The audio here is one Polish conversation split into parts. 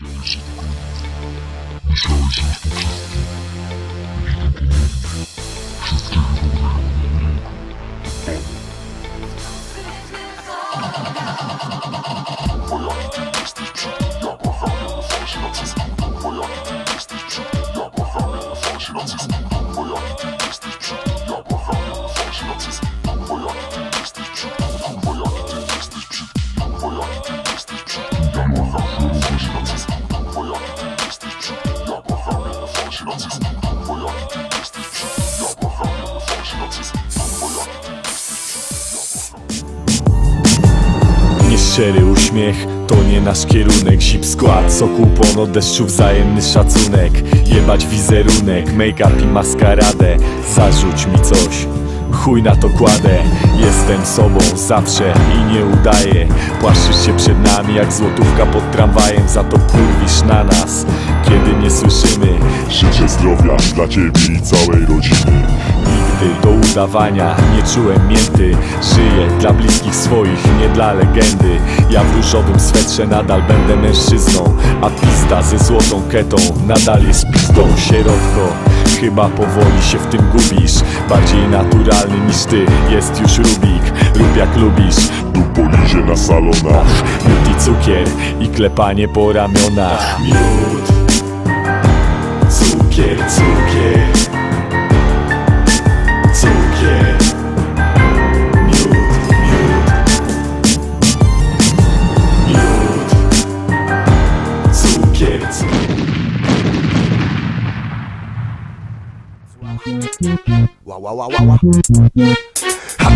Myślałeś, że Nieszczery uśmiech to nie nasz kierunek. Zip skład, soku pono deszczu wzajemny szacunek. Jebać wizerunek, make-up i maskaradę. Zarzuć mi coś Chuj na to kładę. Jestem sobą zawsze i nie udaję. Płaszczysz się przed nami jak złotówka pod tramwajem. Za to kurwisz na nas Kiedy nie słyszymy Życzę zdrowia dla ciebie i całej rodziny. Nigdy do udawania nie czułem mięty. Żyję dla bliskich swoich, nie dla legendy. Ja w różowym swetrze nadal będę mężczyzną A pista ze złotą ketą nadal jest pistą Sierotko, chyba powoli się w tym gubisz Bardziej naturalny niż ty. Jest już Rubik Rób jak lubisz, Tu polizie na salonach. miód i cukier i klepanie po ramionach. Miód, cukier, cukier Cukier, miód, miód Miód, cukier, cukier ła, ła, ła, ła.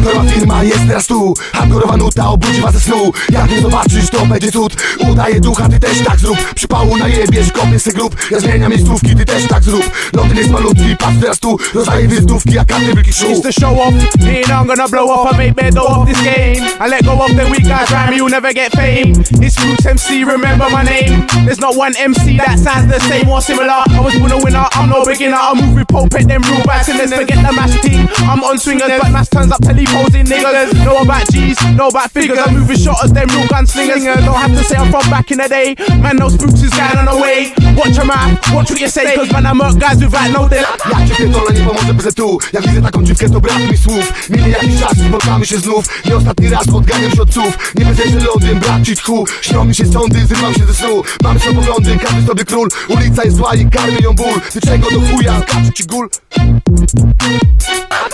Hardkorowa firma jest teraz tu Hardkorowa nuta obudzi was ze snu Jak nie zobaczysz to będzie cud Udaje ducha, ty też tak zrób Przypału najebiesz, kopię se grób Ja zmieniam miejscówki, ty też tak zrób Londyn jest malutki, patrz teraz tu Rozdaję wizytówki jak karty wielki szum It's the show off. And I'm gonna blow up and make bed off this game. I let go of the weak guys, rhyme, you'll never get fame. It's Roots MC, remember my name. There's not one MC that sounds the same or similar. I was born a winner, I'm no beginner. I move with pulpit, them real bats, and then forget the mash team. I'm on swingers, but mass turns up teleposing niggas. Know about G's, know about figures. I'm moving shotters, them real gunslingers. Don't have to say I'm from back in the day. Man, no spooks is going on the way. Watch your mouth, watch what you say, cause man, I murk guys without no daylight. Jak cię pierdolę, nie pomoże bez tu Jak widzę taką dziwkę, to brak mi słów Mieli jakiś czas, spotkamy się znów Nie ostatni raz, odganiam się od psów Nie będę się lodem, brak ci tchu Śnią mi się sądy, zrywam się ze snu Mamy swoje poglądy, każdy sobie król Ulica jest zła i karmi ją ból Ty czego do chuja, skacze ci gól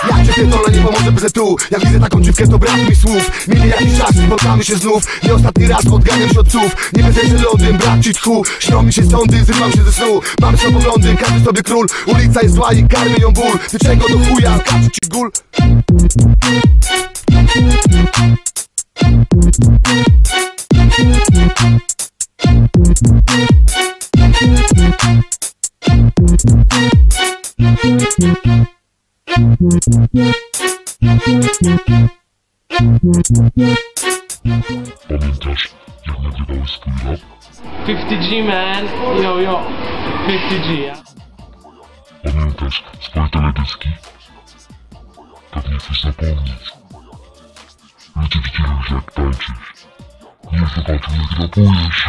Jak cię pierdolę, nie pomoże bez tu Jak widzę taką dziwkę, to brak mi słów. Mieli jakiś czas, spotkamy się znów. Nie ostatni raz, odganiam się od psów. Nie będę się lodem, brak ci tchu. Śnią mi się sądy, zrywam się ze snu. Swoje poglądy, każdy sobie król. Ulica jest zła i karmi ją ból. Ty czego do chuja, skacze ci gól Pamiętasz, jak nagrywałeś swój rap? 50G man, yo yo, 50G. yeah. Pamiętasz swoje teledyski? Pewnie chcesz zapomnieć. Ludzie widzieli już jak tańczysz. Nie zobaczył jak rapujesz.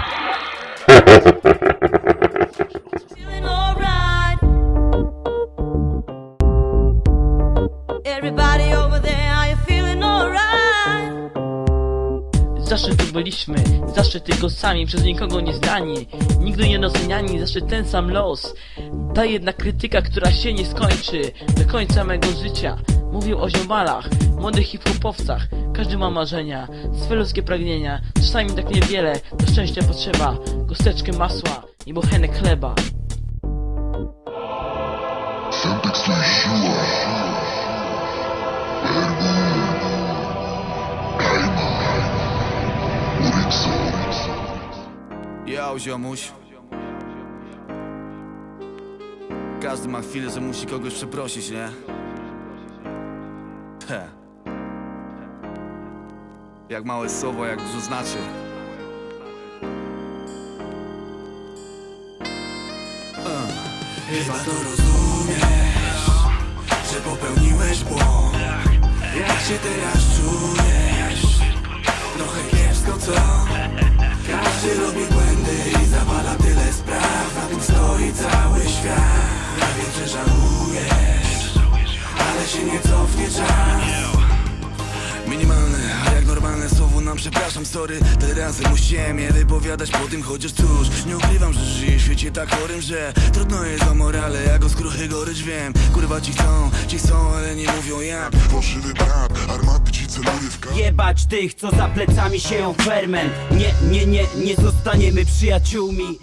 Everybody over there, are you feeling alright? Zawsze tu byliśmy, zawsze tylko sami, przez nikogo nie zdani. Nigdy nie doceniani, zawsze ten sam los. Ta jedna krytyka, która się nie skończy Do końca mego życia. Mówił o ziomalach, młodych hip-hopowcach. Każdy ma marzenia, swe ludzkie pragnienia. Czasami tak niewiele, do szczęścia potrzeba. Kosteczkę masła i bochenek chleba Ziomuś Każdy ma chwilę, że musi kogoś przeprosić, nie? He. Jak małe słowo, jak dużo znaczy Uh. Chyba to rozumiesz, że popełniłeś błąd Jak się teraz czujesz? Trochę kiepsko co? Każdy robi tym stoi cały świat. Ja wiem, że żałujesz Ale się nie cofnie czas. Minimalne, a jak normalne słowo nam przepraszam, sorry. Tyle razy musiałem je wypowiadać po tym Chociaż cóż, nie ukrywam, że żyję w świecie tak chorym, że Trudno jest o morale, ja go skruchy gorycz wiem. Kurwa ci chcą, ci są, ale nie mówią jak. Fałszywy brat, armaty ci celuje w kar Jebać tych, co za plecami sieją ferment. Nie, nie, nie, nie zostaniemy przyjaciółmi.